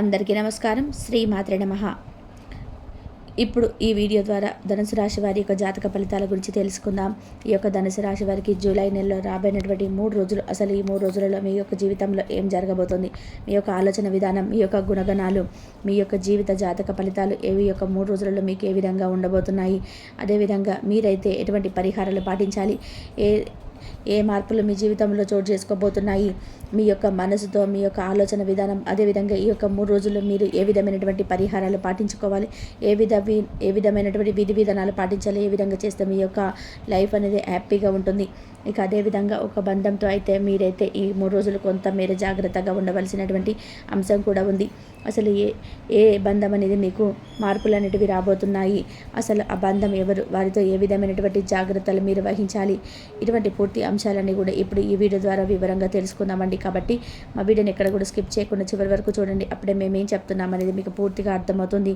అందరికీ నమస్కారం. శ్రీ మాత్రే నమ. ఇప్పుడు ఈ వీడియో ద్వారా ధనుసు రాశి వారి యొక్క జాతక ఫలితాల గురించి తెలుసుకుందాం. ఈ యొక్క ధనుసు రాశి వారికి జూలై నెలలో రాబోయినటువంటి మూడు రోజులు అసలు ఈ మూడు రోజులలో మీ యొక్క జీవితంలో ఏం జరగబోతుంది? మీ యొక్క ఆలోచన విధానం మీ యొక్క గుణగణాలు మీ యొక్క జీవిత జాతక ఫలితాలు ఏవి? యొక్క మూడు రోజులలో మీకు ఏ విధంగా ఉండబోతున్నాయి? అదేవిధంగా మీరైతే ఎటువంటి పరిహారాలు పాటించాలి? ఏ ఏ మార్పులు మీ జీవితంలో చోటు చేసుకోబోతున్నాయి? మీ యొక్క మనసుతో మీ యొక్క ఆలోచన విధానం అదేవిధంగా ఈ యొక్క మూడు రోజుల్లో మీరు ఏ విధమైనటువంటి పరిహారాలు పాటించుకోవాలి? ఏ విధ ఏ విధమైనటువంటి విధి విధానాలు పాటించాలి? ఏ విధంగా చేస్తే మీ యొక్క లైఫ్ అనేది హ్యాపీగా ఉంటుంది? ఇక అదేవిధంగా ఒక బంధంతో అయితే మీరైతే ఈ మూడు రోజులు కొంత మేర జాగ్రత్తగా ఉండవలసినటువంటి అంశం కూడా ఉంది. అసలు ఏ ఏ బంధం అనేది మీకు మార్పులు అనేటివి రాబోతున్నాయి? అసలు ఆ బంధం ఎవరు? వారితో ఏ విధమైనటువంటి జాగ్రత్తలు మీరు వహించాలి? ఇటువంటి పూర్తి అంశాలన్నీ కూడా ఇప్పుడు ఈ వీడియో ద్వారా వివరంగా తెలుసుకుందామండి. కాబట్టి మా వీడియోని ఎక్కడ కూడా స్కిప్ చేయకుండా చివరి వరకు చూడండి. అప్పుడే మేము ఏం చెప్తున్నాం అనేది మీకు పూర్తిగా అర్థమవుతుంది.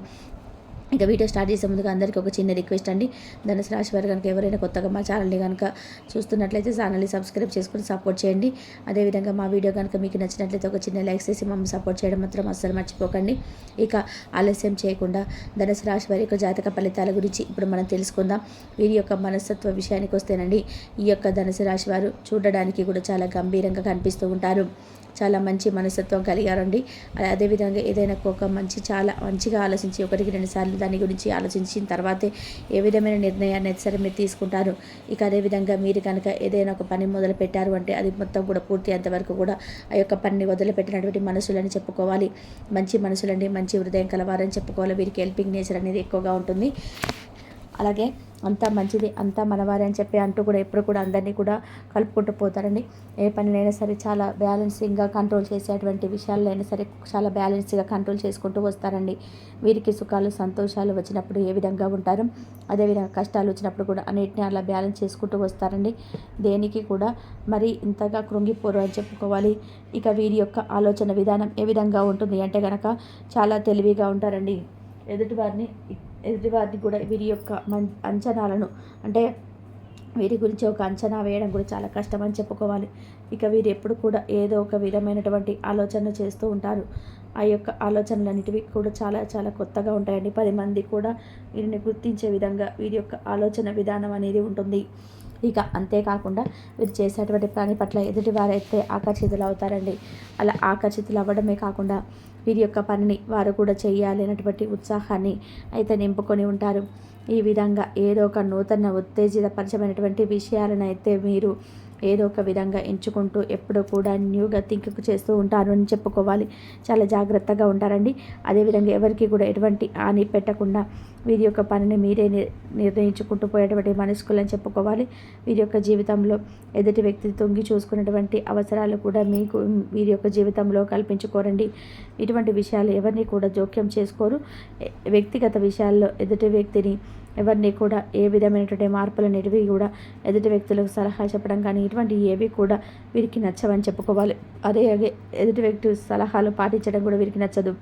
ఇక వీడియో స్టార్ట్ చేసే ముందుగా అందరికీ ఒక చిన్న రిక్వెస్ట్ అండి. ధనుసు రాశి వారు కనుక ఎవరైనా కొత్తగా మా ఛానల్ని కనుక చూస్తున్నట్లయితే ఛానల్ని సబ్స్క్రైబ్ చేసుకుని సపోర్ట్ చేయండి. అదేవిధంగా మా వీడియో కనుక మీకు నచ్చినట్లయితే ఒక చిన్న లైక్ చేసి మమ్మల్ని సపోర్ట్ చేయడం మాత్రం అస్సలు మర్చిపోకండి. ఇక ఆలస్యం చేయకుండా ధనుసు రాశి వారి యొక్క జాతక ఫలితాల గురించి ఇప్పుడు మనం తెలుసుకుందాం. వీరి యొక్క మనస్తత్వ విషయానికి వస్తేనండి ఈ యొక్క ధనుసు రాశి వారు చూడడానికి కూడా చాలా గంభీరంగా కనిపిస్తూ ఉంటారు. చాలా మంచి మనస్తత్వం కలిగారండి. అదేవిధంగా ఏదైనా ఒక మంచి చాలా మంచిగా ఆలోచించి ఒకటికి రెండు సార్లు దాని గురించి ఆలోచించిన తర్వాతే ఏ విధమైన నిర్ణయాన్ని అయితే సరే మీరు తీసుకుంటారు ఇక అదేవిధంగా మీరు కనుక ఏదైనా ఒక పని మొదలు పెట్టారు అంటే అది మొత్తం కూడా పూర్తి అంతవరకు కూడా ఆ యొక్క పనిని వదిలిపెట్టినటువంటి మనసులని చెప్పుకోవాలి. మంచి మనసులండి మంచి హృదయం కలవారని చెప్పుకోవాలి. వీరికి హెల్పింగ్ నేచర్ అనేది ఎక్కువగా ఉంటుంది. అలాగే అంతా మంచిది అంతా మనవారి అని చెప్పి అంటూ కూడా ఎప్పుడు కూడా అందరినీ కూడా కలుపుకుంటూ పోతారండి. ఏ పనినైనా సరే చాలా బ్యాలెన్సింగ్గా కంట్రోల్ చేసేటువంటి విషయాలైనా సరే చాలా బ్యాలెన్స్గా కంట్రోల్ చేసుకుంటూ వస్తారండి. వీరికి సుఖాలు సంతోషాలు వచ్చినప్పుడు ఏ విధంగా ఉంటారు? అదేవిధంగా కష్టాలు వచ్చినప్పుడు కూడా అన్నిటిని అలా బ్యాలెన్స్ చేసుకుంటూ వస్తారండి. దేనికి కూడా మరి ఇంతగా కృంగిపోరు అని చెప్పుకోవాలి. ఇక వీరి యొక్క ఆలోచన విధానం ఏ విధంగా ఉంటుంది అంటే కనుక చాలా తెలివిగా ఉంటారండి. ఎదుటివారిని ఎదుటివారిని కూడా వీరి యొక్క మం అంచనాలను అంటే వీరి గురించి ఒక అంచనా వేయడం కూడా చాలా కష్టమని చెప్పుకోవాలి. ఇక వీరు ఎప్పుడు కూడా ఏదో ఒక విధమైనటువంటి ఆలోచన చేస్తూ ఉంటారు. ఆ యొక్క ఆలోచనలన్నిటివి కూడా చాలా చాలా కొత్తగా ఉంటాయండి. పది మంది కూడా వీరిని గుర్తించే విధంగా వీరి యొక్క ఆలోచన విధానం అనేది ఉంటుంది. ఇక అంతేకాకుండా వీరు చేసేటువంటి పని పట్ల ఎదుటి వారైతే ఆకర్షితులు అవుతారండి అలా ఆకర్షితులు అవ్వడమే కాకుండా వీరి యొక్క పనిని వారు కూడా చేయాలి అనేటువంటి ఉత్సాహాన్ని అయితే నింపుకొని ఉంటారు. ఈ విధంగా ఏదో ఒక నూతన ఉత్తేజితపరచమైనటువంటి విషయాలను అయితే మీరు ఏదో ఒక విధంగా ఎంచుకుంటూ ఎప్పుడూ కూడా న్యూగా థింక్ చేస్తూ ఉంటారు అని చెప్పుకోవాలి. చాలా జాగ్రత్తగా ఉంటారండి. అదేవిధంగా ఎవరికి కూడా ఎటువంటి హాని పెట్టకుండా వీరి యొక్క పనిని మీరే నిర్ణయించుకుంటూ పోయేటువంటి మనస్కులని చెప్పుకోవాలి. వీరి యొక్క జీవితంలో ఎదుటి వ్యక్తి తొంగి చూసుకున్నటువంటి అవసరాలు కూడా మీకు వీరి యొక్క జీవితంలో కల్పించుకోరండి. ఇటువంటి విషయాలు ఎవరిని కూడా జోక్యం చేసుకోరు. వ్యక్తిగత విషయాల్లో ఎదుటి వ్యక్తిని ఎవరిని కూడా ఏ విధమైనటువంటి మార్పులు అనేటివి కూడా ఎదుటి వ్యక్తులకు సలహా చెప్పడం కానీ ఇటువంటి ఏవి కూడా వీరికి నచ్చవని చెప్పుకోవాలి. అదే ఎదుటి వ్యక్తి సలహాలు పాటించడం కూడా వీరికి నచ్చదు.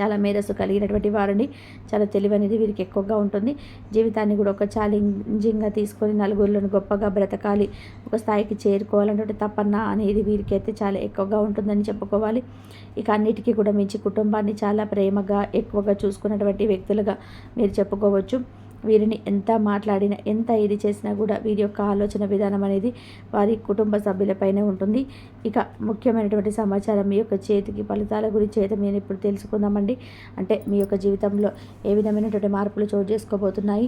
చాలా మేధస్సు కలిగినటువంటి వారిని చాలా తెలివనేది వీరికి ఎక్కువగా ఉంటుంది. జీవితాన్ని కూడా ఒక ఛాలెంజింగ్గా తీసుకొని నలుగురిలోని గొప్పగా బ్రతకాలి ఒక స్థాయికి చేరుకోవాలన్నటువంటి తపన అనేది వీరికి అయితే చాలా ఎక్కువగా ఉంటుందని చెప్పుకోవాలి. ఇక అన్నిటికీ కూడా మించి కుటుంబాన్ని చాలా ప్రేమగా ఎక్కువగా చూసుకున్నటువంటి వ్యక్తులుగా మీరు చెప్పుకోవచ్చు. వీరిని ఎంత మాట్లాడినా ఎంత ఇది చేసినా కూడా వీరి యొక్క ఆలోచన విధానం అనేది వారి కుటుంబ సభ్యులపైనే ఉంటుంది. ఇక ముఖ్యమైనటువంటి సమాచారం మీ యొక్క చేతికి ఫలితాల గురించి అయితే మేము ఇప్పుడు తెలుసుకుందామండి. అంటే మీ యొక్క జీవితంలో ఏ విధమైనటువంటి మార్పులు చోటు చేసుకోబోతున్నాయి?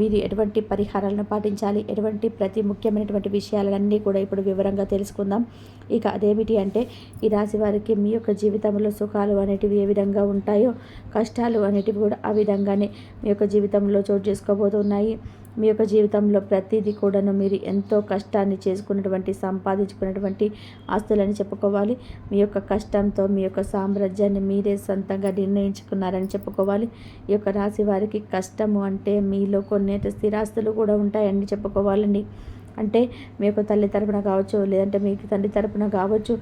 మీరు ఎటువంటి పరిహారాలను పాటించాలి? ఎటువంటి ప్రతి ముఖ్యమైనటువంటి విషయాలన్నీ కూడా ఇప్పుడు వివరంగా తెలుసుకుందాం. ఇక అదేమిటి అంటే ఈ రాశి వారికి మీ యొక్క జీవితంలో సుఖాలు అనేటివి ఏ విధంగా ఉంటాయో కష్టాలు అనేటివి కూడా ఆ విధంగానే మీ యొక్క జీవితంలో చోటు చేసుకోబోతున్నాయి మీ యొక్క జీవితంలో ప్రతిదీ కూడాను మీరు ఎంతో కష్టాన్ని చేసుకున్నటువంటి సంపాదించుకున్నటువంటి ఆస్తులని చెప్పుకోవాలి. మీ యొక్క కష్టంతో మీ యొక్క సామ్రాజ్యాన్ని మీరే సొంతంగా నిర్ణయించుకున్నారని చెప్పుకోవాలి. ఈ యొక్క రాశి వారికి కష్టము అంటే మీలో కొన్ని స్థిరాస్తులు కూడా ఉంటాయని చెప్పుకోవాలండి. అంటే మీ యొక్క తల్లి తరపున కావచ్చు లేదంటే మీకు తండ్రి తరపున కావచ్చు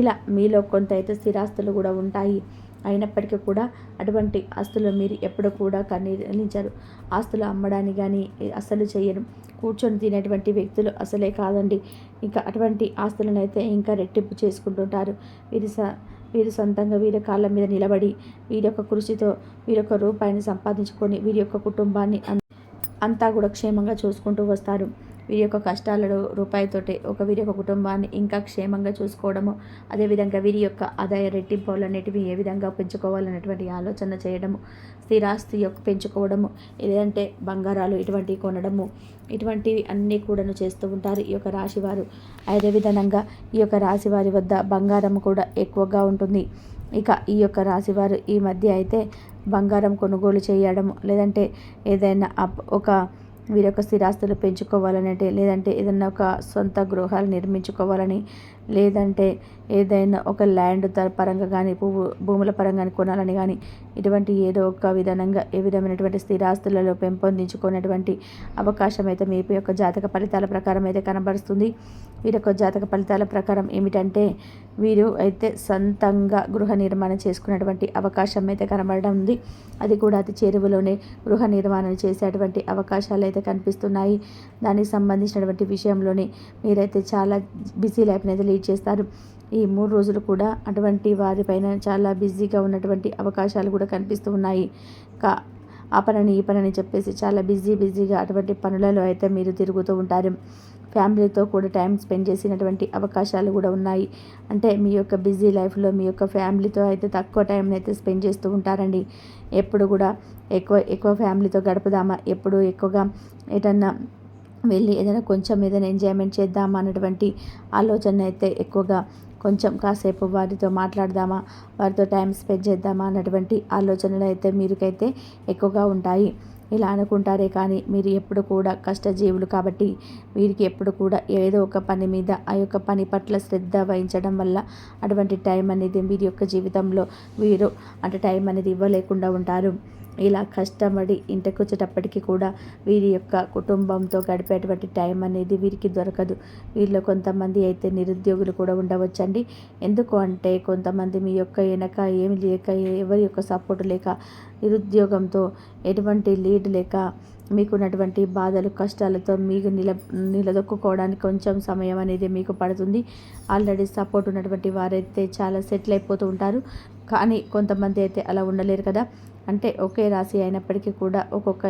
ఇలా మీలో కొంత అయితే స్థిరాస్తులు కూడా ఉంటాయి. అయినప్పటికీ కూడా అటువంటి ఆస్తులు మీరు ఎప్పుడు కూడా కన్నీరించారు. ఆస్తులు అమ్మడానికి కానీ అసలు చేయరు. కూర్చొని తినేటువంటి వ్యక్తులు అసలే కాదండి. ఇంకా అటువంటి ఆస్తులను అయితే ఇంకా రెట్టింపు చేసుకుంటుంటారు. వీరి స వీరు సొంతంగా వీరి కాళ్ళ మీద నిలబడి వీరి యొక్క కృషితో వీరి యొక్క రూపాయిని సంపాదించుకొని వీరి యొక్క కుటుంబాన్ని అంతా కూడా క్షేమంగా చూసుకుంటూ వస్తారు. వీరి యొక్క కష్టాలలో రూపాయితోటి ఒక వీరి యొక్క కుటుంబాన్ని ఇంకా క్షేమంగా చూసుకోవడము అదేవిధంగా వీరి యొక్క ఆదాయ రెట్టింపులనేటివి ఏ విధంగా పెంచుకోవాలనేటువంటి ఆలోచన చేయడము స్థిరాస్తి యొక్క పెంచుకోవడము లేదంటే బంగారాలు ఇటువంటివి కొనడము ఇటువంటివి అన్నీ కూడాను చేస్తూ ఉంటారు ఈ యొక్క రాశివారు. అదేవిధంగా ఈ యొక్క రాశివారి వద్ద బంగారం కూడా ఎక్కువగా ఉంటుంది. ఇక ఈ యొక్క రాశివారు ఈ మధ్య అయితే బంగారం కొనుగోలు చేయడం లేదంటే ఏదైనా అప్ ఒక వీరొక స్థిరాస్తులు పెంచుకోవాలనంటే లేదంటే ఏదైనా ఒక సొంత గృహాలు నిర్మించుకోవాలని లేదంటే ఏదైనా ఒక ల్యాండ్ పరంగా కానీ భూ భూముల పరంగా కానీ కొనాలని కానీ ఇటువంటి ఏదో ఒక విధానంగా ఏ విధమైనటువంటి స్థిరాస్తులలో పెంపొందించుకునేటువంటి అవకాశం అయితే మీ యొక్క జాతక ఫలితాల ప్రకారం అయితే కనబరుస్తుంది. వీరి యొక్క జాతక ఫలితాల ప్రకారం ఏమిటంటే వీరు అయితే సొంతంగా గృహ నిర్మాణం చేసుకునేటువంటి అవకాశం అయితే కనబడడం ఉంది. అది కూడా అతి చేరువలోనే గృహ నిర్మాణం చేసేటువంటి అవకాశాలు అయితే కనిపిస్తున్నాయి. దానికి సంబంధించినటువంటి విషయంలోనే మీరైతే చాలా బిజీ లైఫ్ని అయితే లీడ్ చేస్తారు. ఈ మూడు రోజులు కూడా అటువంటి వారిపైన చాలా బిజీగా ఉన్నటువంటి అవకాశాలు కూడా కనిపిస్తూ ఉన్నాయి. కా ఆ పనని ఈ పనని చెప్పేసి చాలా బిజీ బిజీగా అటువంటి పనులలో అయితే మీరు తిరుగుతూ ఉంటారు. ఫ్యామిలీతో కూడా టైం స్పెండ్ చేసినటువంటి అవకాశాలు కూడా ఉన్నాయి. అంటే మీ యొక్క బిజీ లైఫ్లో మీ యొక్క ఫ్యామిలీతో అయితే తక్కువ టైంని అయితే స్పెండ్ చేస్తూ ఉంటారండి. ఎప్పుడు కూడా ఎక్కువ ఎక్కువ ఫ్యామిలీతో గడుపుదామా? ఎప్పుడు ఎక్కువగా ఏదన్నా వెళ్ళి ఏదైనా కొంచెం ఏదైనా ఎంజాయ్మెంట్ చేద్దామా అన్నటువంటి ఆలోచన అయితే ఎక్కువగా కొంచెం కాసేపు వారితో మాట్లాడదామా వారితో టైం స్పెండ్ చేద్దామా అన్నటువంటి ఆలోచనలు అయితే మీరుకైతే ఎక్కువగా ఉంటాయి. ఇలా అనుకుంటారే కానీ మీరు ఎప్పుడు కూడా కష్టజీవులు కాబట్టి వీరికి ఎప్పుడు కూడా ఏదో ఒక పని మీద ఆ యొక్క పని పట్ల శ్రద్ధ వహించడం వల్ల అటువంటి టైం అనేది వీరి యొక్క జీవితంలో వీరు అంటే టైం అనేది ఇవ్వలేకుండా ఉంటారు. ఇలా కష్టపడి ఇంటికి వచ్చేటప్పటికి కూడా వీరి యొక్క కుటుంబంతో గడిపేటువంటి టైం అనేది వీరికి దొరకదు. వీళ్ళలో కొంతమంది అయితే నిరుద్యోగులు కూడా ఉండవచ్చండి. ఎందుకు అంటే కొంతమంది మీ యొక్క వెనక ఏమి లేక ఎవరి యొక్క సపోర్ట్ లేక నిరుద్యోగంతో ఎటువంటి లీడ్ లేక మీకున్నటువంటి బాధలు కష్టాలతో మీకు నిల నిలదొక్కుకోవడానికి కొంచెం సమయం అనేది మీకు పడుతుంది. ఆల్రెడీ సపోర్ట్ ఉన్నటువంటి వారైతే చాలా సెటిల్ అయిపోతూ ఉంటారు. కానీ కొంతమంది అయితే అలా ఉండలేరు కదా. అంటే ఒకే రాశి అయినప్పటికీ కూడా ఒక్కొక్క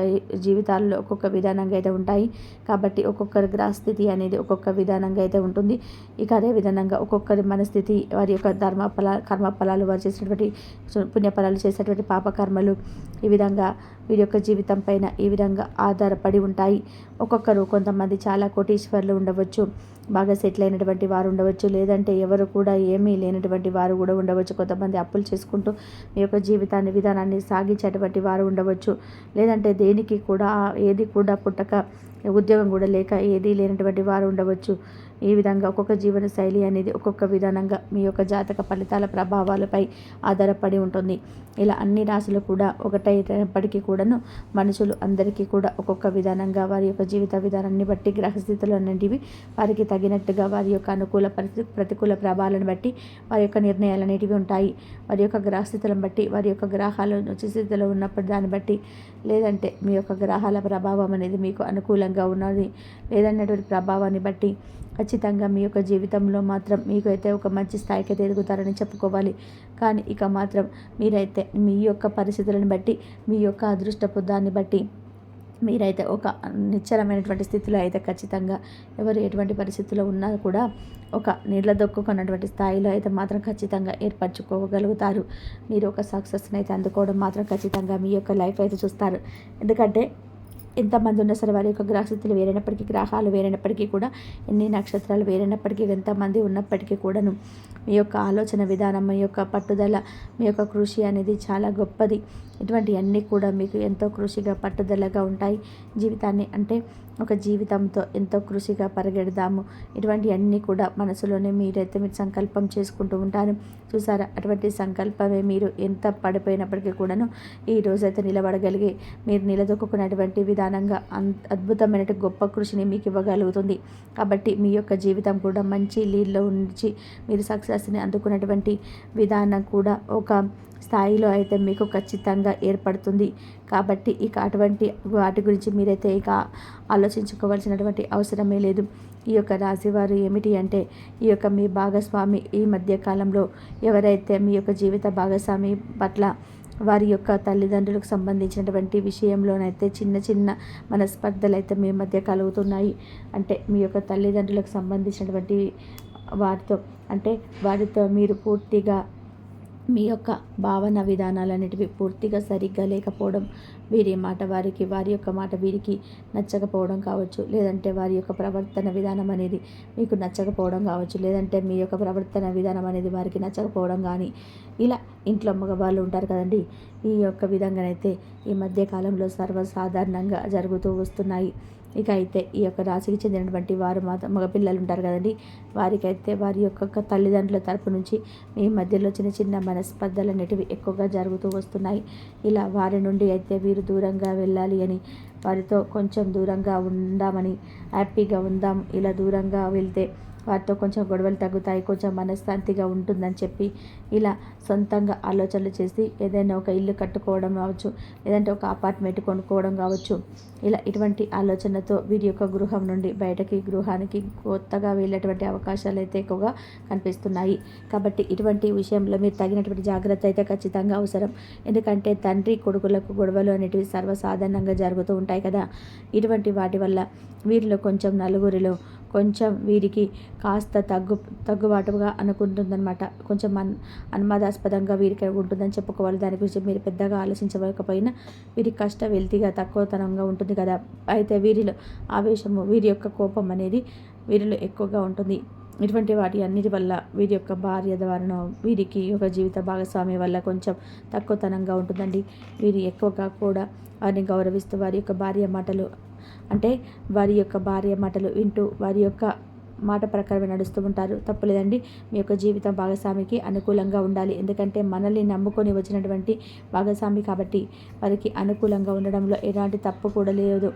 జీవితాల్లో ఒక్కొక్క విధానంగా అయితే ఉంటాయి. కాబట్టి ఒక్కొక్కరి గ్రహస్థితి అనేది ఒక్కొక్క విధానంగా అయితే ఉంటుంది. ఇక అదే విధానంగా ఒక్కొక్కరి మనస్థితి వారి యొక్క ధర్మ ఫల కర్మ ఫలాలు వారు చేసినటువంటి పుణ్యఫలాలు చేసేటువంటి పాపకర్మలు ఈ విధంగా వీరి యొక్క జీవితం పైన ఈ విధంగా ఆధారపడి ఉంటాయి. ఒక్కొక్కరు కొంతమంది చాలా కోటీశ్వర్లు ఉండవచ్చు. బాగా సెటిల్ అయినటువంటి వారు ఉండవచ్చు. లేదంటే ఎవరు కూడా ఏమీ లేనటువంటి వారు కూడా ఉండవచ్చు. కొంతమంది అప్పులు చేసుకుంటూ మీ యొక్క జీవితాన్ని విధానాన్ని సాగించేటువంటి వారు ఉండవచ్చు. లేదంటే దేనికి కూడా ఏది కూడా పుట్టక ఉద్యోగం కూడా లేక ఏది లేనటువంటి వారు ఉండవచ్చు. ఈ విధంగా ఒక్కొక్క జీవన శైలి అనేది ఒక్కొక్క విధానంగా మీ యొక్క జాతక ఫలితాల ప్రభావాలపై ఆధారపడి ఉంటుంది. ఇలా అన్ని రాశులు కూడా ఒకటైనప్పటికీ కూడాను మనుషులు అందరికీ కూడా ఒక్కొక్క విధానంగా వారి యొక్క జీవిత విధానాన్ని బట్టి గ్రహస్థితులు అనేటివి వారికి తగినట్టుగా వారి యొక్క అనుకూల పరిస్థితి ప్రతికూల ప్రభావాలను బట్టి వారి యొక్క నిర్ణయాలు అనేటివి ఉంటాయి. వారి యొక్క గ్రహస్థితులను బట్టి వారి యొక్క గ్రహాలు స్థితిలో ఉన్నప్పుడు దాన్ని బట్టి లేదంటే మీ యొక్క గ్రహాల ప్రభావం అనేది మీకు అనుకూలంగా ఉన్నది. లేదన్నటువంటి ప్రభావాన్ని బట్టి ఖచ్చితంగా మీ యొక్క జీవితంలో మాత్రం మీకు అయితే ఒక మంచి స్థాయికి అయితే ఎదుగుతారని చెప్పుకోవాలి. కానీ ఇక మాత్రం మీరైతే మీ యొక్క పరిస్థితులను బట్టి మీ యొక్క అదృష్టపు దాన్ని బట్టి మీరైతే ఒక నిశ్చలమైనటువంటి స్థితిలో అయితే ఖచ్చితంగా ఎవరు ఎటువంటి పరిస్థితుల్లో ఉన్నా కూడా ఒక నిలదొక్కున్నటువంటి స్థాయిలో అయితే మాత్రం ఖచ్చితంగా ఏర్పరచుకోగలుగుతారు. మీరు ఒక సక్సెస్ని అయితే అందుకోవడం మాత్రం ఖచ్చితంగా మీ యొక్క లైఫ్ అయితే చూస్తారు. ఎందుకంటే ఎంతమంది ఉన్నా సరే వారి యొక్క గ్రహస్థితులు వేరైనప్పటికీ గ్రహాలు వేరైనప్పటికీ కూడా ఎన్ని నక్షత్రాలు వేరైనప్పటికీ ఎంతమంది ఉన్నప్పటికీ కూడాను మీ యొక్క ఆలోచన విధానం మీ యొక్క పట్టుదల మీ యొక్క కృషి అనేది చాలా గొప్పది. ఇటువంటి అన్నీ కూడా మీకు ఎంతో కృషిగా పట్టుదలగా ఉంటాయి జీవితాన్ని. అంటే ఒక జీవితంతో ఎంతో కృషిగా పరిగెడదాము. ఇటువంటి అన్నీ కూడా మనసులోనే మీరైతే మీరు సంకల్పం చేసుకుంటూ ఉంటారు. చూసారా? అటువంటి సంకల్పమే మీరు ఎంత పడిపోయినప్పటికీ కూడాను ఈ రోజైతే నిలబడగలిగి మీరు నిలదొక్కున్నటువంటి విధానంగా అద్భుతమైన గొప్ప కృషిని మీకు ఇవ్వగలుగుతుంది. కాబట్టి మీ యొక్క జీవితం కూడా మంచి లీడ్లో ఉంచి మీరు సక్సెస్ని అందుకున్నటువంటి విధానం కూడా ఒక స్థాయిలో అయితే మీకు ఖచ్చితంగా ఏర్పడుతుంది. కాబట్టి ఇక అటువంటి వాటి గురించి మీరైతే ఇక ఆలోచించుకోవాల్సినటువంటి అవసరమే లేదు. ఈ యొక్క రాశివారు ఏమిటి అంటే ఈ యొక్క మీ భాగస్వామి ఈ మధ్యకాలంలో ఎవరైతే మీ యొక్క జీవిత భాగస్వామి పట్ల వారి యొక్క తల్లిదండ్రులకు సంబంధించినటువంటి విషయంలోనైతే చిన్న చిన్న మనస్పర్ధలు అయితే మీ మధ్య కలుగుతున్నాయి. అంటే మీ యొక్క తల్లిదండ్రులకు సంబంధించినటువంటి వారితో అంటే వారితో మీరు పూర్తిగా మీ యొక్క భావన విధానాలన్నిటివి పూర్తిగా సరిగ్గా లేకపోవడం వీరి మాట వారికి వారి యొక్క మాట వీరికి నచ్చకపోవడం కావచ్చు లేదంటే వారి యొక్క ప్రవర్తన విధానం అనేది మీకు నచ్చకపోవడం కావచ్చు లేదంటే మీ యొక్క ప్రవర్తన విధానం అనేది వారికి నచ్చకపోవడం కానీ. ఇలా ఇంట్లో మగవాళ్ళు ఉంటారు కదండి ఈ యొక్క విధంగానైతే ఈ మధ్యకాలంలో సర్వసాధారణంగా జరుగుతూ వస్తున్నాయి. ఇక అయితే ఈ యొక్క రాశికి చెందినటువంటి వారు మాత్రం మగపిల్లలు ఉంటారు కదండి. వారికైతే వారి యొక్క తల్లిదండ్రుల తరపు నుంచి మీ మధ్యలో చిన్న చిన్న మనస్పర్ధలు అనేటివి ఎక్కువగా జరుగుతూ వస్తున్నాయి. ఇలా వారి నుండి అయితే వీరు దూరంగా వెళ్ళాలి అని వారితో కొంచెం దూరంగా ఉందామని హ్యాపీగా ఉందాం ఇలా దూరంగా వెళ్తే వారితో కొంచెం గొడవలు తగ్గుతాయి కొంచెం మనశ్శాంతిగా ఉంటుందని చెప్పి ఇలా సొంతంగా ఆలోచనలు చేసి ఏదైనా ఒక ఇల్లు కట్టుకోవడం కావచ్చు లేదంటే ఒక అపార్ట్మెంట్ కొనుక్కోవడం కావచ్చు ఇలా ఇటువంటి ఆలోచనతో వీరి యొక్క గృహం నుండి బయటకి గృహానికి కొత్తగా వెళ్ళేటువంటి అవకాశాలు అయితే ఎక్కువగా కనిపిస్తున్నాయి. కాబట్టి ఇటువంటి విషయంలో మీరు తగినటువంటి జాగ్రత్త అయితే ఖచ్చితంగా అవసరం. ఎందుకంటే తండ్రి కొడుకులకు గొడవలు అనేటివి సర్వసాధారణంగా జరుగుతూ ఉంటాయి కదా. ఇటువంటి వాటి వల్ల వీరిలో కొంచెం నలుగురిలో కొంచెం వీరికి కాస్త తగ్గు తగ్గుబాటుగా అనుకుంటుందన్నమాట. కొంచెం అన్ అనుమాదాస్పదంగా వీరికి ఉంటుందని చెప్పుకోవాలి. దాని గురించి మీరు పెద్దగా ఆలోచించకపోయినా వీరి కష్ట వెల్తిగా తక్కువతనంగా ఉంటుంది కదా. అయితే వీరిలో ఆవేశము వీరి యొక్క కోపం అనేది వీరిలో ఎక్కువగా ఉంటుంది. ఇటువంటి వాటి అన్నిటి వల్ల వీరి యొక్క భార్య ద్వారా వీరికి ఒక జీవిత భాగస్వామి వల్ల కొంచెం తక్కువతనంగా ఉంటుందండి. వీరి ఎక్కువగా కూడా వారిని గౌరవిస్తూ వారి యొక్క భార్య మాటలు అంటే వారి యొక్క భార్య మాటలు వింటూ వారి యొక్క మాట ప్రకారమే నడుస్తూ ఉంటారు. తప్పులేదండి మీ యొక్క జీవితం భాగస్వామికి అనుకూలంగా ఉండాలి. ఎందుకంటే మనల్ని నమ్ముకొని వచ్చినటువంటి భాగస్వామి కాబట్టి వారికి అనుకూలంగా ఉండడంలో ఎలాంటి తప్పు కూడా లేదు.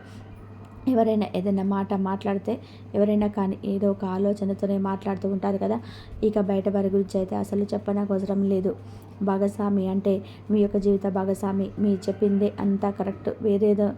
ఎవరైనా ఏదైనా మాట మాట్లాడితే ఎవరైనా కానీ ఏదో ఒక ఆలోచనతోనే మాట్లాడుతూ ఉంటారు కదా. ఇక బయట వారి గురించి అయితే అసలు చెప్పడానికి అవసరం లేదు. భాగస్వామి అంటే మీ యొక్క జీవిత భాగస్వామి. మీ చెప్పిందే అంతా కరెక్ట్. వేరేదో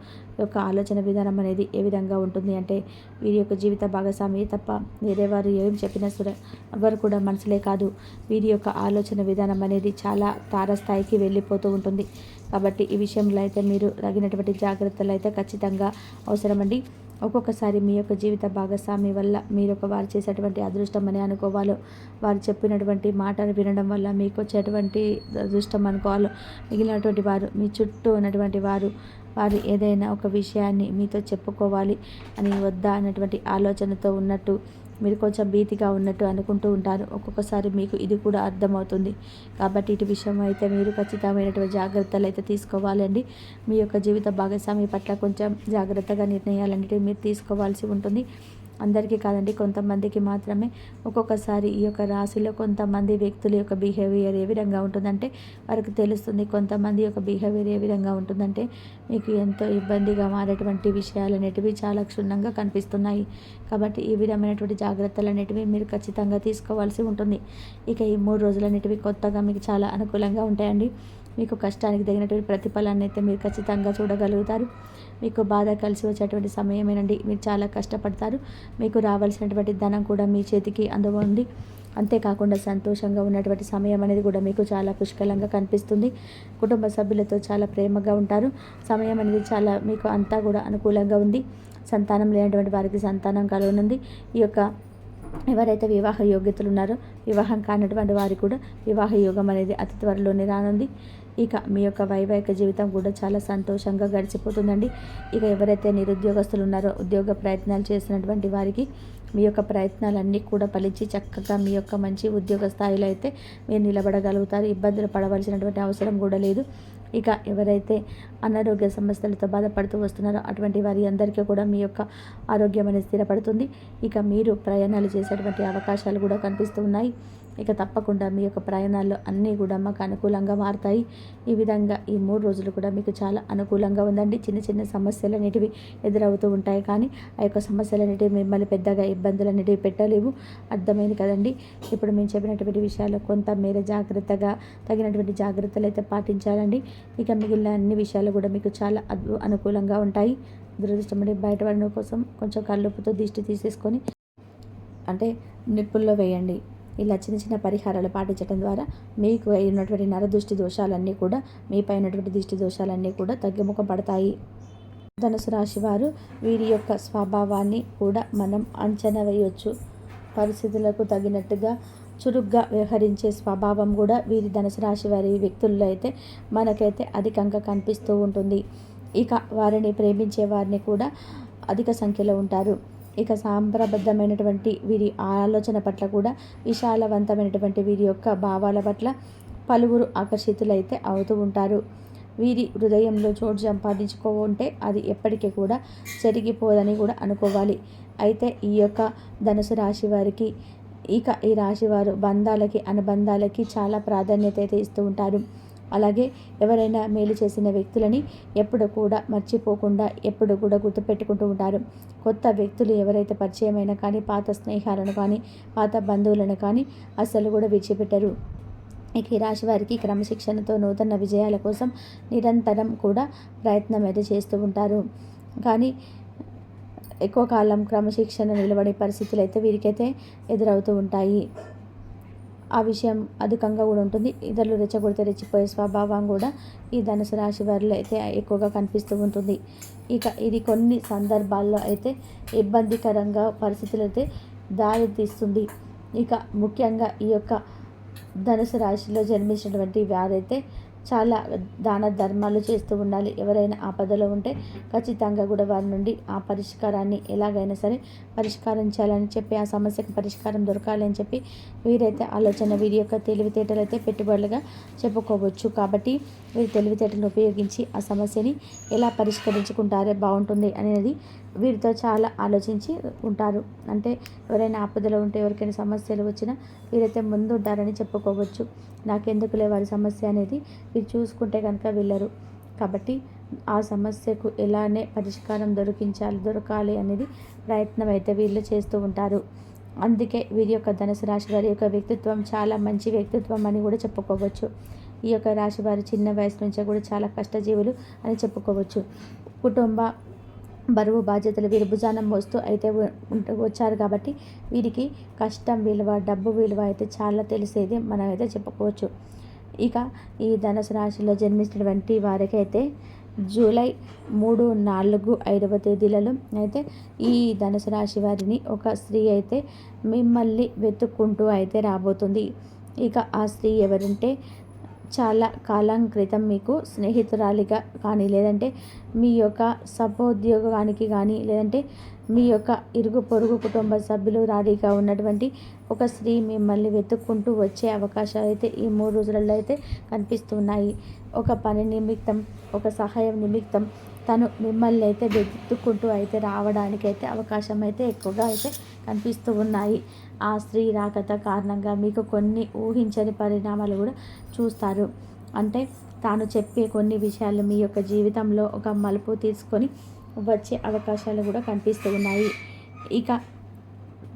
యొక్క ఆలోచన విధానం అనేది ఏ విధంగా ఉంటుంది అంటే వీరి యొక్క జీవిత భాగస్వామి తప్ప వేరే వారు ఏం చెప్పినా సరే ఎవరు కూడా మనసులే కాదు. వీరి యొక్క ఆలోచన విధానం అనేది చాలా తారస్థాయికి వెళ్ళిపోతూ ఉంటుంది. కాబట్టి ఈ విషయంలో అయితే మీరు తగినటువంటి జాగ్రత్తలు అయితే ఖచ్చితంగా అవసరమండి. ఒక్కొక్కసారి మీ యొక్క జీవిత భాగస్వామి వల్ల మీరు ఒక వారు చేసేటువంటి అదృష్టం అని అనుకోవాలో. వారు చెప్పినటువంటి మాటలు వినడం వల్ల మీకు వచ్చేటువంటి అదృష్టం అనుకోవాలో. మిగిలినటువంటి వారు మీ చుట్టూ ఉన్నటువంటి వారు వారు ఏదైనా ఒక విషయాన్ని మీతో చెప్పుకోవాలి అని వద్దా అన్నటువంటి ఆలోచనతో ఉన్నట్టు మీరు కొంచెం భీతిగా ఉన్నట్టు అనుకుంటూ ఉంటారు. ఒక్కొక్కసారి మీకు ఇది కూడా అర్థమవుతుంది. కాబట్టి ఇటు విషయం అయితే మీరు ఖచ్చితమైనటువంటి జాగ్రత్తలు అయితే తీసుకోవాలండి. మీ యొక్క జీవిత భాగస్వామి పట్ల కొంచెం జాగ్రత్తగా నిర్ణయాలన్నిటి మీరు తీసుకోవాల్సి ఉంటుంది. అందరికీ కాదండి కొంతమందికి మాత్రమే ఒక్కొక్కసారి ఈ యొక్క రాశిలో కొంతమంది వ్యక్తుల యొక్క బిహేవియర్ ఏ విధంగా ఉంటుందంటే వారికి తెలుస్తుంది కొంతమంది యొక్క బిహేవియర్ ఏ విధంగా ఉంటుందంటే మీకు ఎంతో ఇబ్బందిగా మారేటువంటి విషయాలు అనేటివి చాలా క్షుణ్ణంగా కనిపిస్తున్నాయి. కాబట్టి ఈ విధమైనటువంటి జాగ్రత్తలు అనేటివి మీరు ఖచ్చితంగా తీసుకోవాల్సి ఉంటుంది. ఇక ఈ మూడు రోజులు అనేటివి కొత్తగా మీకు చాలా అనుకూలంగా ఉంటాయండి. మీకు కష్టానికి తగినటువంటి ప్రతిఫలాన్ని అయితే మీరు ఖచ్చితంగా చూడగలుగుతారు. మీకు బాధ కలిసి వచ్చేటువంటి సమయమేనండి. మీరు చాలా కష్టపడతారు. మీకు రావాల్సినటువంటి ధనం కూడా మీ చేతికి అందుతుంది. అంతేకాకుండా సంతోషంగా ఉన్నటువంటి సమయం అనేది కూడా మీకు చాలా పుష్కలంగా కనిపిస్తుంది. కుటుంబ సభ్యులతో చాలా ప్రేమగా ఉంటారు. సమయం అనేది చాలా మీకు అంతా కూడా అనుకూలంగా ఉంది. సంతానం లేనటువంటి వారికి సంతానం కలగనుంది. ఈ యొక్క ఎవరైతే వివాహ యోగ్యతలు ఉన్నారో వివాహం కానటువంటి వారి కూడా వివాహ యోగం అనేది అతి త్వరలోనే రానుంది. ఇక మీ యొక్క వైవాహిక జీవితం కూడా చాలా సంతోషంగా గడిచిపోతుందండి. ఇక ఎవరైతే నిరుద్యోగస్తులు ఉన్నారో ఉద్యోగ ప్రయత్నాలు చేసినటువంటి వారికి మీ యొక్క ప్రయత్నాలన్నీ కూడా ఫలించి చక్కగా మీ యొక్క మంచి ఉద్యోగ స్థాయిలో అయితే మీరు నిలబడగలుగుతారు. ఇబ్బందులు పడవలసినటువంటి అవసరం కూడా లేదు. ఇక ఎవరైతే అనారోగ్య సమస్యలతో బాధపడుతూ వస్తున్నారో అటువంటి వారి అందరికీ కూడా మీ యొక్క ఆరోగ్యం అనేది స్థిరపడుతుంది. ఇక మీరు ప్రయాణాలు చేసేటువంటి అవకాశాలు కూడా కనిపిస్తూ ఉన్నాయి. ఇక తప్పకుండా మీ యొక్క ప్రయాణాల్లో అన్నీ కూడా మాకు అనుకూలంగా మారుతాయి. ఈ విధంగా ఈ మూడు రోజులు కూడా మీకు చాలా అనుకూలంగా ఉందండి. చిన్న చిన్న సమస్యలు అనేటివి ఎదురవుతూ ఉంటాయి కానీ ఆ యొక్క సమస్యలు అనేటివి మిమ్మల్ని పెద్దగా ఇబ్బందులు అనేటివి పెట్టలేవు. అర్థమైంది కదండి? ఇప్పుడు మేము చెప్పినటువంటి విషయాలు కొంత మేర జాగ్రత్తగా తగినటువంటి జాగ్రత్తలు అయితే పాటించాలండి. ఇక మిగిలిన అన్ని విషయాలు కూడా మీకు చాలా అనుకూలంగా ఉంటాయి. దురదృష్టం బయట పడడం కోసం కొంచెం కళ్ళుప్పుతో దిష్టి తీసేసుకొని అంటే నిప్పుల్లో వేయండి. ఇలా చిన్న చిన్న పరిహారాలు పాటించడం ద్వారా మీకు అయినటువంటి నరదృష్టి దోషాలన్నీ కూడా మీపై ఉన్నటువంటి దిష్టి దోషాలన్నీ కూడా తగ్గిముఖం పడతాయి. ధనుసు రాశి వారు వీరి యొక్క స్వభావాన్ని కూడా మనం అంచనా వేయవచ్చు పరిస్థితులకు తగినట్టుగా చురుగ్గా వ్యవహరించే స్వభావం కూడా వీరి ధనుసు రాశి వారి వ్యక్తుల్లో అయితే మనకైతే అధికంగా కనిపిస్తూ ఉంటుంది. ఇక వారిని ప్రేమించే వారిని కూడా అధిక సంఖ్యలో ఉంటారు. ఇక సాంప్రబద్ధమైనటువంటి వీరి ఆలోచన పట్ల కూడా విశాలవంతమైనటువంటి వీరి యొక్క భావాల పట్ల పలువురు ఆకర్షితులైతే అవుతూ ఉంటారు. వీరి హృదయంలో చోటు సంపాదించుకోకుంటే అది ఎప్పటికీ కూడా జరిగిపోదని కూడా అనుకోవాలి. అయితే ఈ యొక్క ధనుసు రాశి వారికి ఇక ఈ రాశివారు బంధాలకి అనుబంధాలకి చాలా ప్రాధాన్యత అయితే ఇస్తూ ఉంటారు. అలాగే ఎవరైనా మేలు చేసిన వ్యక్తులని ఎప్పుడు కూడా మర్చిపోకుండా ఎప్పుడు కూడా గుర్తుపెట్టుకుంటూ ఉంటారు. కొత్త వ్యక్తులు ఎవరైతే పరిచయమైనా కానీ పాత స్నేహాలను కానీ పాత బంధువులను కానీ అస్సలు కూడా విడిచిపెట్టరు. ఇక ఈ రాశి వారికి క్రమశిక్షణతో నూతన విజయాల కోసం నిరంతరం కూడా ప్రయత్నం అయితే చేస్తూ ఉంటారు. కానీ ఎక్కువ కాలం క్రమశిక్షణ నిలబడే పరిస్థితులు అయితే వీరికైతే ఎదురవుతూ ఉంటాయి. ఆ విషయం అధికంగా కూడా ఉంటుంది. ఇతరులు రెచ్చగొడితే రెచ్చిపోయే స్వభావం కూడా ఈ ధనుసు రాశి వారిలో అయితే ఎక్కువగా కనిపిస్తూ ఉంటుంది. ఇక ఇది కొన్ని సందర్భాల్లో అయితే ఇబ్బందికరంగా పరిస్థితులు అయితే దారితీస్తుంది. ఇక ముఖ్యంగా ఈ యొక్క ధనుసు రాశిలో జన్మించినటువంటి వారైతే చాలా దాన ధర్మాలు చేస్తూ ఉండాలి. ఎవరైనా ఆపదలో ఉంటే ఖచ్చితంగా కూడా వారి నుండి ఆ పరిష్కారాన్ని ఎలాగైనా సరే పరిష్కారం చేయాలని చెప్పి ఆ సమస్యకు పరిష్కారం దొరకాలి అని చెప్పి వీరైతే ఆలోచన వీరి యొక్క తెలివితేటలు అయితే పెట్టుబడులుగా చెప్పుకోవచ్చు. కాబట్టి వీరి తెలివితేటలను ఉపయోగించి ఆ సమస్యని ఎలా పరిష్కరించుకుంటారే బాగుంటుంది అనేది వీరితో చాలా ఆలోచించి ఉంటారు. అంటే ఎవరైనా ఆపదలో ఉంటే ఎవరికైనా సమస్యలు వచ్చినా వీరైతే ముందు ఉంటారని చెప్పుకోవచ్చు. నాకెందుకులే వారి సమస్య అనేది వీరు చూసుకుంటే కనుక వెళ్ళరు. కాబట్టి ఆ సమస్యకు ఎలానే పరిష్కారం దొరికించాలి దొరకాలి అనేది ప్రయత్నం అయితే వీళ్ళు చేస్తూ ఉంటారు. అందుకే వీరి యొక్క ధనుసు రాశి వారి యొక్క వ్యక్తిత్వం చాలా మంచి వ్యక్తిత్వం అని కూడా చెప్పుకోవచ్చు. ఈ యొక్క రాశి వారి చిన్న వయసు నుంచే కూడా చాలా కష్టజీవులు అని చెప్పుకోవచ్చు. కుటుంబ బరువు బాధ్యతలు వీరి భుజానం మోస్తూ అయితే వచ్చారు కాబట్టి వీరికి కష్టం విలువ డబ్బు విలువ అయితే చాలా తెలిసేది మనం అయితే చెప్పుకోవచ్చు. ఇక ఈ ధనుసు రాశిలో జన్మించినటువంటి వారికైతే జూలై మూడు నాలుగు ఐదవ తేదీలలో అయితే ఈ ధనుసు రాశి వారిని ఒక స్త్రీ అయితే మిమ్మల్ని వెతుక్కుంటూ అయితే రాబోతుంది. ఇక ఆ స్త్రీ ఎవరంటే చాలా కాలం క్రితం మీకు స్నేహితురాలిగా కానీ లేదంటే మీ యొక్క సపోద్యోగానికి కానీ లేదంటే మీ యొక్క ఇరుగు పొరుగు కుటుంబ సభ్యులు రాడీగా ఉన్నటువంటి ఒక స్త్రీ మిమ్మల్ని వెతుక్కుంటూ వచ్చే అవకాశాలు అయితే ఈ మూడు రోజులలో అయితే కనిపిస్తున్నాయి. ఒక పని నిమిత్తం ఒక సహాయం నిమిత్తం తను మిమ్మల్ని అయితే వెతుక్కుంటూ అయితే రావడానికి అయితే అవకాశం అయితే ఎక్కువగా అయితే కనిపిస్తూ ఉన్నాయి. ఆ స్త్రీ రాకత కారణంగా మీకు కొన్ని ఊహించని పరిణామాలు కూడా చూస్తారు. అంటే తాను చెప్పే కొన్ని విషయాలు మీ యొక్క జీవితంలో ఒక మలుపు తీసుకొని వచ్చే అవకాశాలు కూడా కనిపిస్తూ ఉన్నాయి. ఇక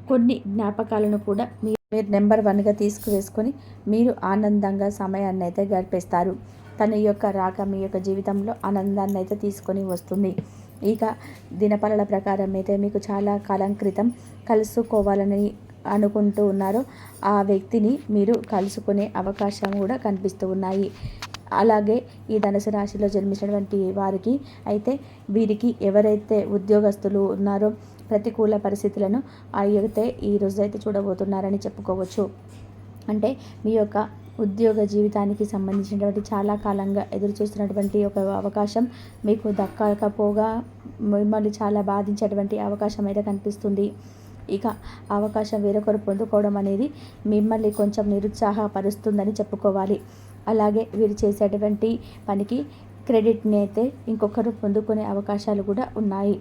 కొన్ని జ్ఞాపకాలను కూడా మీరు నెంబర్ వన్గా తీసుకువేసుకొని మీరు ఆనందంగా సమయాన్ని అయితే గడిపేస్తారు. తన యొక్క రాక మీ యొక్క జీవితంలో ఆనందాన్ని అయితే తీసుకొని వస్తుంది. ఇక దినపలల ప్రకారం అయితే మీకు చాలా కాలం క్రితం కలుసుకోవాలని అనుకుంటూ ఉన్నారో. ఆ వ్యక్తిని మీరు కలుసుకునే అవకాశం కూడా కనిపిస్తూ ఉన్నాయి. అలాగే ఈ ధనుసు రాశిలో జన్మించినటువంటి వారికి అయితే వీరికి ఎవరైతే ఉద్యోగస్తులు ఉన్నారో ప్రతికూల పరిస్థితులను అయితే ఈ అయితే చూడబోతున్నారని చెప్పుకోవచ్చు. అంటే మీ యొక్క ఉద్యోగ జీవితానికి సంబంధించినటువంటి చాలా కాలంగా ఎదురు చూస్తున్నటువంటి ఒక అవకాశం మీకు దక్కకపోగా మిమ్మల్ని చాలా బాధించేటువంటి అవకాశం అయితే కనిపిస్తుంది. ఇక అవకాశం వేరొకరు పొందుకోవడం అనేది మిమ్మల్ని కొంచెం నిరుత్సాహపరుస్తుందని చెప్పుకోవాలి. అలాగే వీరు చేసేటువంటి పనికి క్రెడిట్ని అయితే ఇంకొకరు పొందుకునే అవకాశాలు కూడా ఉన్నాయి.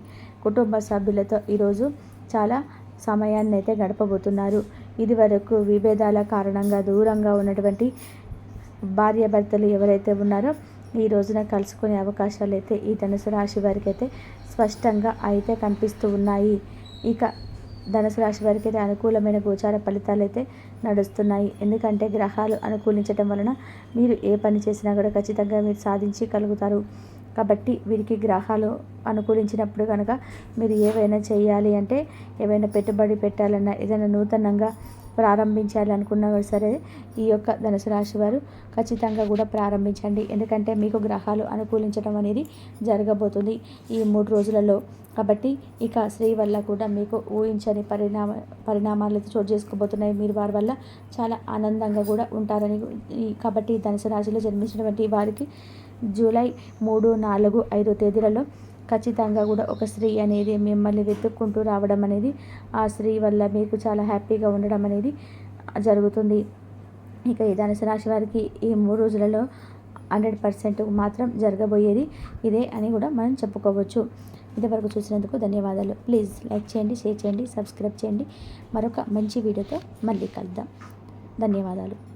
కుటుంబ సభ్యులతో ఈరోజు చాలా సమయాన్ని అయితే గడపబోతున్నారు. ఇది వరకు విభేదాల కారణంగా దూరంగా ఉన్నటువంటి భార్యాభర్తలు ఎవరైతే ఉన్నారో ఈ రోజున కలుసుకునే అవకాశాలు అయితే ఈ ధనుసు రాశి వారికి అయితే స్పష్టంగా అయితే కనిపిస్తూ ఉన్నాయి. ఇక ధనుసు రాశి వారికి అయితే అనుకూలమైన గోచార ఫలితాలు అయితే నడుస్తున్నాయి. ఎందుకంటే గ్రహాలు అనుకూలించడం వలన మీరు ఏ పని చేసినా కూడా ఖచ్చితంగా మీరు సాధించి కలుగుతారు కాబట్టి వీరికి గ్రహాలు అనుకూలించినప్పుడు కనుక మీరు ఏవైనా చేయాలి అంటే ఏవైనా పెట్టుబడి పెట్టాలన్నా ఏదైనా నూతనంగా ప్రారంభించాలనుకున్నా సరే ఈ యొక్క ధనుసు రాశి వారు ఖచ్చితంగా కూడా ప్రారంభించండి. ఎందుకంటే మీకు గ్రహాలు అనుకూలించడం అనేది జరగబోతుంది ఈ మూడు రోజులలో. కాబట్టి ఇక స్త్రీ వల్ల కూడా మీకు ఊహించని పరిణామ పరిణామాలు చోటు చేసుకోబోతున్నాయి. మీరు వారి వల్ల చాలా ఆనందంగా కూడా ఉంటారని ఈ- కాబట్టి ధనుసు రాశిలో జన్మించినటువంటి వారికి జూలై మూడు నాలుగు ఐదు తేదీలలో ఖచ్చితంగా కూడా ఒక స్త్రీ అనేది మిమ్మల్ని వెతుక్కుంటూ రావడం అనేది ఆ స్త్రీ వల్ల మీకు చాలా హ్యాపీగా ఉండడం అనేది జరుగుతుంది. ఇక ఈ ధనుసు రాశి వారికి ఈ మూడు రోజులలో హండ్రెడ్ పర్సెంట్ మాత్రం జరగబోయేది ఇదే అని కూడా మనం చెప్పుకోవచ్చు. ఇంతవరకు చూసినందుకు ధన్యవాదాలు. ప్లీజ్ లైక్ చేయండి షేర్ చేయండి సబ్స్క్రైబ్ చేయండి. మరొక మంచి వీడియోతో మళ్ళీ కలుద్దాం. ధన్యవాదాలు.